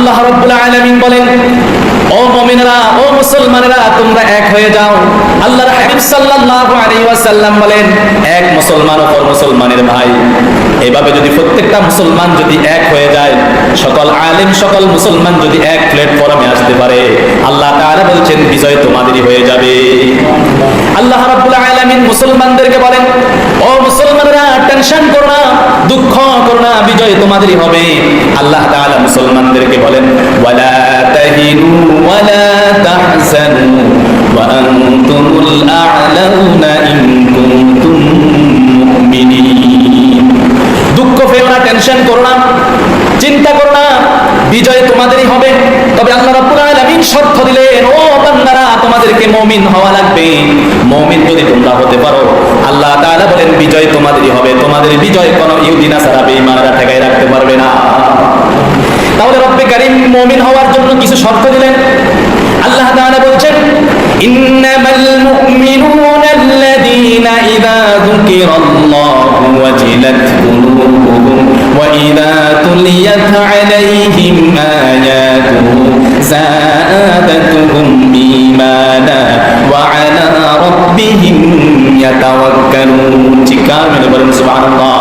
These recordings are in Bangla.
আল্লাহ রাব্বুল আলামিন বলেন, ও মুমিনরা, ও মুসলমানেরা, তোমরা এক হয়ে যাও। আল্লাহর হাবিব সাল্লাল্লাহু আলাইহি ওয়াসাল্লাম বলেন, এক মুসলমান অপর মুসলমানের ভাই। এভাবে যদি প্রত্যেকটা মুসলমান যদি এক হয়ে যায়, সকল আলেম, সকল মুসলমান যদি এক প্ল্যাটফর্মে আসতে পারে, আল্লাহ তাআলা বলছেন, বিজয় তোমাদেরই হয়ে যাবে। আল্লাহ রাব্বুল আলামিন মুসলমানদেরকে বলেন, ও মুসলমানরা, টেনশন করো না বিজয় তোমাদেরই হবে। আল্লাহ তাআলা মুসলমানদেরকে বলেন, ওয়ালা তাহিনু ওয়ালা তাহজানু ওয়া আনতুমুল আ'লাউনা ইন কুনতুম মুমিনিন। দুঃখ পেও না টেনশন করো না, চিন্তা করো না, বিজয় তোমাদেরই হবে। তবে আল্লাহ রাব্বুল আলামিন শর্ত দিলেন, ও বান্দারা, তোমাদেরকে মুমিন হওয়া লাগবে। মুমিন যদি তোমরা হতে পারো আল্লাহ তাআলা বলেন, বিজয় তোমাদেরই হবে। তোমাদের বিজয় কোনো ইহুদি নাসারা বেঈমানরা ঠেকাই রাখতে পারবে না। তাহলে রব্বে কারীম মুমিন হওয়ার জন্য কিছু শর্ত দিলেন। আল্লাহ তাআলা বলছেন, ইন্নামাল মুমিনুনা আল্লাযীনা ইযা যুকিরাল্লাহু ওয়াজিলাত কুলুবুহুম ওয়া ইযা তুলিয়াত আলাইহিম আয়াতুহু যাদাতুহুম ঈমানা আলা يتوكلون. চিকার বলেন, সুবহানাল্লাহ।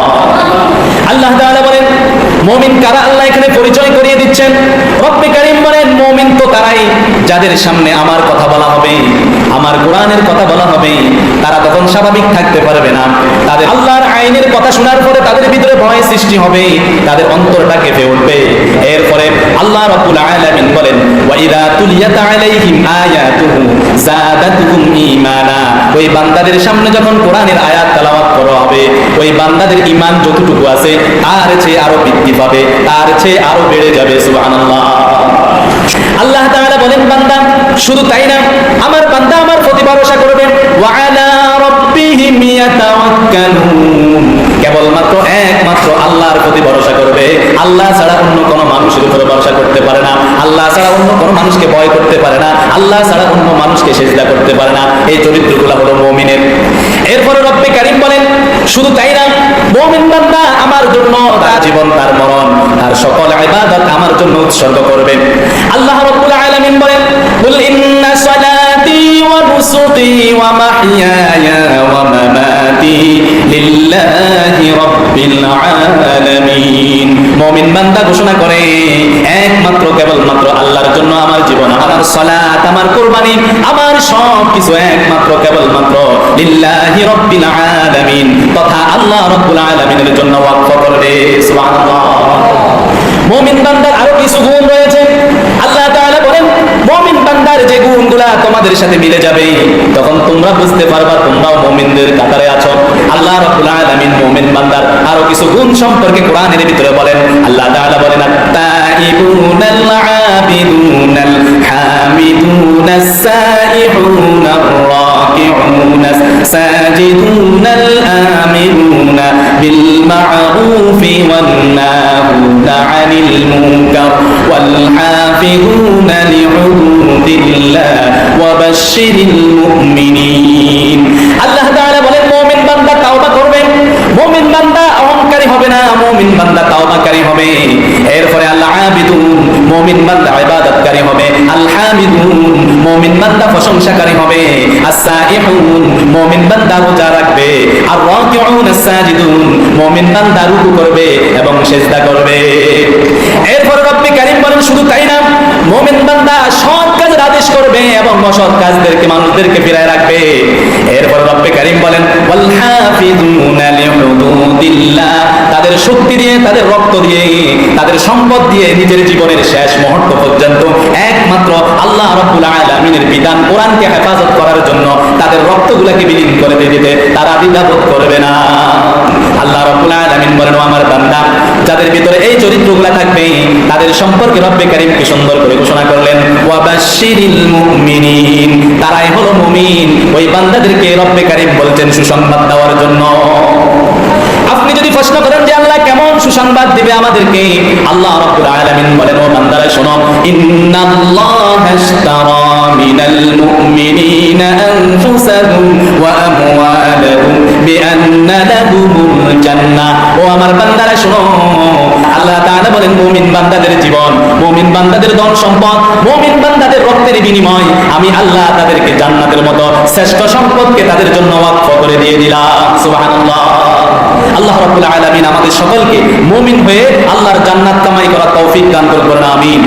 আল্লাহ তাআলা বলেন, মুমিন কারা আল্লাহ এখানে পরিচয় করিয়ে দিচ্ছেন? রব্বে বলেন, মুমিন তো তারাই যাদের সামনে আমার কথা বলা হবে, আমার কোরআনের কথা বলা হবে, তারা তখন স্বাভাবিক থাকতে পারবে না। তাদের আল্লাহর আইনের কথা শোনার পরে তাদের ভিতরে ভয় সৃষ্টি হবে, তাদের অন্তরটা কেঁপে উঠবে। এরপরে আল্লাহ রাব্বুল আলামিন বলেন ওয়া ইযা তুলিয়াত আলাইহিম আয়াতুহু যাদাতুহুম ঈমানা। ওই বান্দাদের সামনে যখন কোরআনের আয়াত তেলাওয়াত করা হবে, ওই বান্দাদের ঈমান যতটুকু আছে, তার চেয়ে আরও বৃদ্ধি পাবে, তার চেয়ে আরও বেড়ে যাবে, সুবহানাল্লাহ। আল্লাহ তাআলা বলেন, বান্দা, শুধু তাই না, আমার বান্দা আমার প্রতি ভরসা করবে ওয়া আলা রাব্বিহিম ইয়াতাওয়াক্কালুন। কেবলমাত্র একমাত্র আল্লাহর প্রতি ভরসা করবে। আল্লাহ ছাড়া অন্য কোনো মানুষের উপরে ভরসা করতে পারে না। আল্লাহ ছাড়া অন্য কোনো মানুষকে ভয় করতে পারে না। আল্লাহ ছাড়া অন্য মানুষকে সেজদা করতে পারে না। এই চরিত্রগুলো হলো মুমিনের। এরপরে রব্বে কারীম বলেন, শুধু তাই না, মুমিন বান্দা আমার জন্য তার জীবন, তার মরণ, তার সকল ইবাদত আমার জন্য উৎসর্গ করবে। আল্লাহ রাব্বুল আলামিন বলেন, কুল ইন্না সালাতি ওয়া নুসুকি ওয়া মাহইয়ায়া ওয়া মামাতি। বান্দা ঘোষণা করে, একমাত্র, কেবলমাত্র আল্লাহর জন্য আমার জীবন, আমার আমার কুরবানি, আমার সব কিছু একমাত্র, কেবলমাত্র লিল্লাহি রাব্বিল আলামিন। তথা আল্লাহ রাব্বুল আলামিনের জন্য ওয়াকফ করবে, সুবহানাল্লাহ। মুমিন বান্দার আরও কিছু গুণ রয়েছে। আল্লাহ তাআলা বলেন, মুমিন বান্দার যে গুণগুলা তোমাদের সাথে মিলে যাবে, তখন তোমরা বুঝতে পারবা তোমরাও মুমিনদের কাতারে আছো। আল্লাহ রাব্বুল আলামিন মুমিন বান্দার আরও কিছু গুণ সম্পর্কে কোরআনের ভিতরে বলেন। আল্লাহ তাআলা বলেন আত-তাইবুনাল আবিদুনাল হামিদুনাস সাইহুনার রাকিউনাস সাজিদুনাল আমিরুনা বিল মা'রুফি ওয়ান আনিল মুনকার ওয়াল হাফিজুনা লিহুদুদিল্লাহ ওয়া মুমিনিন আল্লাহ তাআলা বলেন মুমিন বান্দা তাওবা করবে মুমিন বান্দা অহংকারী হবে না মুমিন বান্দা তাওবাকারী হবে এরপরে আল্লাহ আবিদুন ইবাদতকারী হবে আল হামিদুন প্রশংসাকারী হবে আস-সাইহুন রোজা রাখবে আর রাকিউন আস-সাজিদুন রুকু করবে এবং সিজদা করবে। এরপর রব্বি কারীম বলেন, শুধু তাই না আদেশ করবে এবং কাজদেরকে, মানুষদেরকে ফিরায় রাখবে। এরপর রব্বে কারীম বলেন ওয়াল লিহুদুদিল্লাহ। শক্তি দিয়ে তাদের রক্ত দিয়ে, তাদের সম্পদ দিয়ে নিজের জীবনের শেষ মুহূর্ত পর্যন্ত একমাত্র আল্লাহ রাব্বুল আলামিনের বিধান কোরআনকে হেফাজত করার জন্য তাদের রক্তগুলোকে বিলীন করে দিতে তারা দ্বিধাবোধ করবে না। আল্লাহ রাব্বুল আলামিন বলেন আমার বান্দা, যাদের ভিতরে এই চরিত্রগুলো থাকবে, তাদের সম্পর্কে রব্বে কারীম কি সুন্দর করে ঘোষণা করলেন ওয়া বাশশিরিল মুমিনিন তারাই হলো মুমিন। ওই বান্দাদেরকে রব্বে কারীম বলছেন সুসংবাদ দেওয়ার জন্য। সুসংবাদ দিবে আমাদেরকে। আল্লাহ রাব্বুল আলামিন বলেন, ও বান্দারা, শোনো। ইন্নাল্লাহ ইশতারা মিনাল মুমিনিনা আনফুসাহুম ওয়া আমওয়ালাহুম বিআন্না লাহুমুল জান্নাহ ও আমার বান্দারা, শোনো। আল্লাহ তাআলা বলেন, মুমিন বান্দাদের জীবন, মুমিন বান্দাদের ধন সম্পদ, মুমিন বান্দাদের রক্তের বিনিময় আমি আল্লাহ তাদেরকে জান্নাতের মতো শ্রেষ্ঠ সম্পদকে তাদের জন্য ওয়াকফ করে দিয়ে দিলাম। সুবহানাল্লাহ। রব্বুল আলামিন আমাদের সকলকে মুমিন হয়ে আল্লাহর জান্নাত কামাই করা তৌফিক দান করবেন আমিন।